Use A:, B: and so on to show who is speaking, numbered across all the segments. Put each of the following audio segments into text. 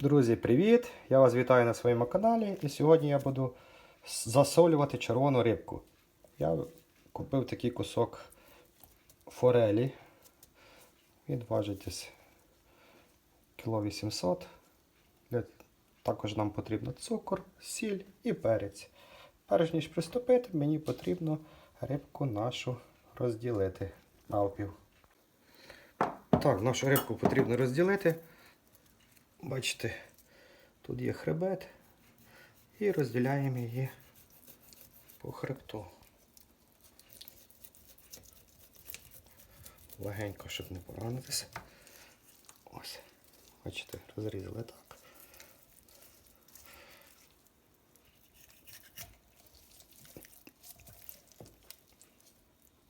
A: Друзі, привіт! Я вас вітаю на своєму каналі. І сьогодні я буду засолювати червону рибку. Я купив такий кусок форелі. Він важить десь кіло 800. Також нам потрібно цукор, сіль і перець. Перш ніж приступити, мені потрібно рибку нашу розділити навпів. Так, нашу рибку потрібно розділити. Бачите, тут є хребет і розділяємо її по хребту. Легенько, щоб не поранитися. Ось, бачите, розрізали так.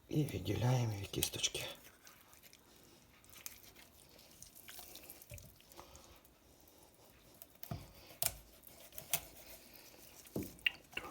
A: І відділяємо її кісточки.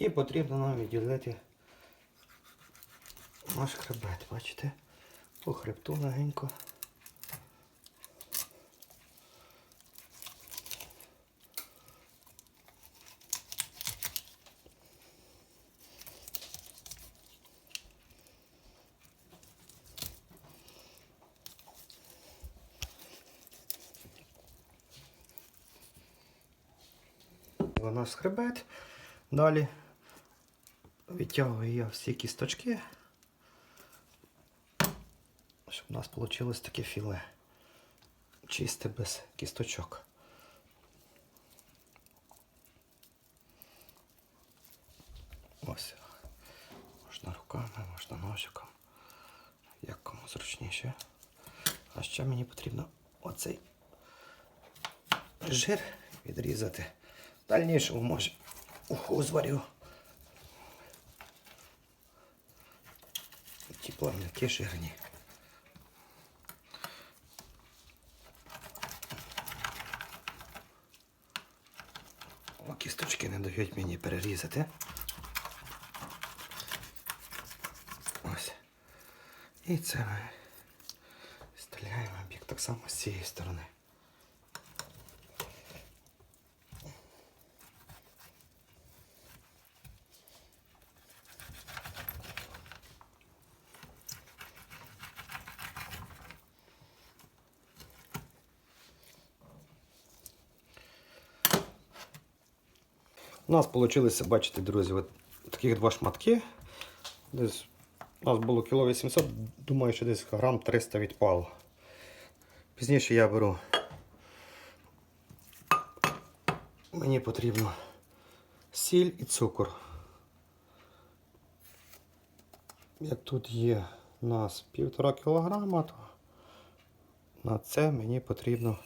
A: І потрібно нам відділити наш хребет, бачите? По хребту легенько. У нас хребет. Далі відтягую я всі кісточки, щоб у нас вийшло таке філе. Чисте без кісточок. Ось. Можна руками, можна ножиком. Як кому зручніше. А ще мені потрібно оцей жир відрізати. В дальнішому може уху зварю. Плавники жирні. О, кісточки не дають мені перерізати. Ось. І це ми стріляємо об'єкт так само з цієї сторони. У нас вийшло, бачите, друзі, от таких два шматки. Десь у нас було кіло 800, думаю, що десь грам 300 відпало. Пізніше я беру. Мені потрібно сіль і цукор. Як тут є у нас півтора кілограма, то на це мені потрібно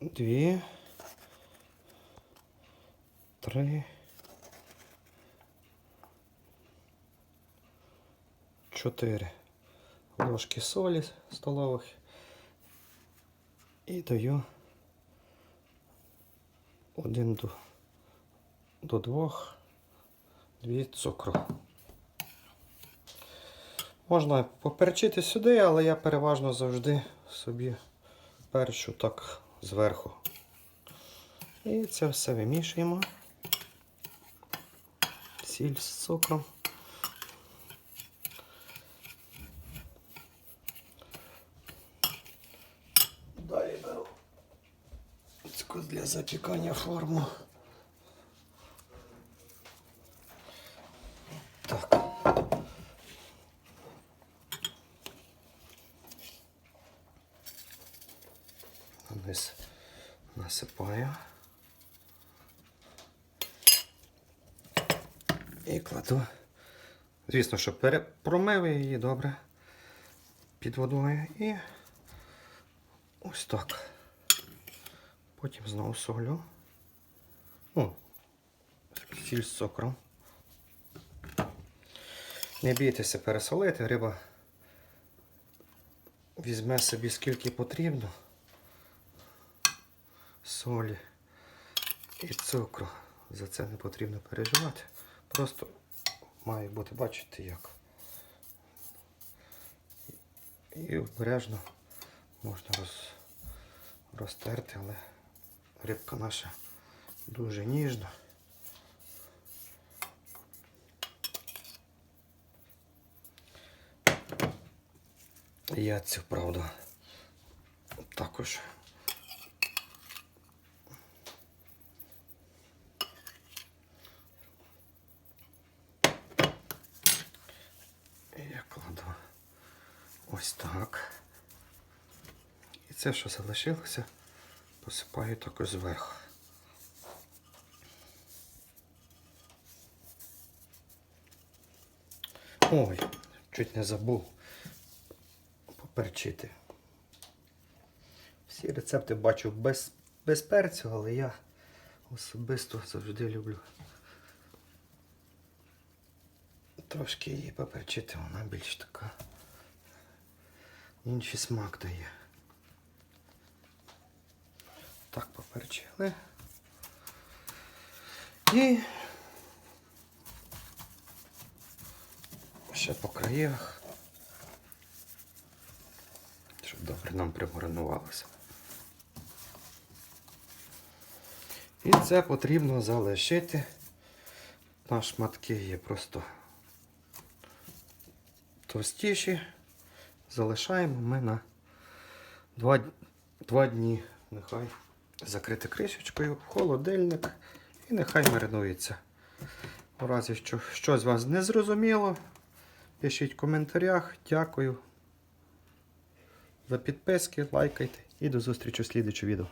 A: дві. Три, чотири. Ложки солі столових. І даю один до, до двох, дві цукру. Можна поперчити сюди, але я переважно завжди собі перчу так зверху. І це все вимішуємо сіль з цукром. Далі беру цю для запікання форму. Так. І кладу. Звісно, що промив її добре під водою і ось так. Потім знову солю. Ну, сіль з цукром. Не бійтеся пересолити, риба візьме собі скільки потрібно. Солі і цукру. За це не потрібно переживати. Просто має бути, бачите як. І обережно можна роз, розтерти, але рибка наша дуже ніжна. Я цю правду також. Я кладу ось так. І це, що залишилося, посипаю також зверху. Ой, чуть не забув поперчити. Всі рецепти бачу без, без перцю, але я особисто завжди люблю трошки її поперчити, вона більш така. Інший смак дає. Так поперчили. І ще по краях. Щоб добре нам примаринувалося. І це потрібно залишити. На шматки є просто товстіші. Залишаємо ми на 2, 2 дні. Нехай закрити кришечкою в холодильник і нехай маринується. У разі, що щось вас не зрозуміло, пишіть в коментарях. Дякую за підписки, лайкайте і до зустрічі у слідчому відео.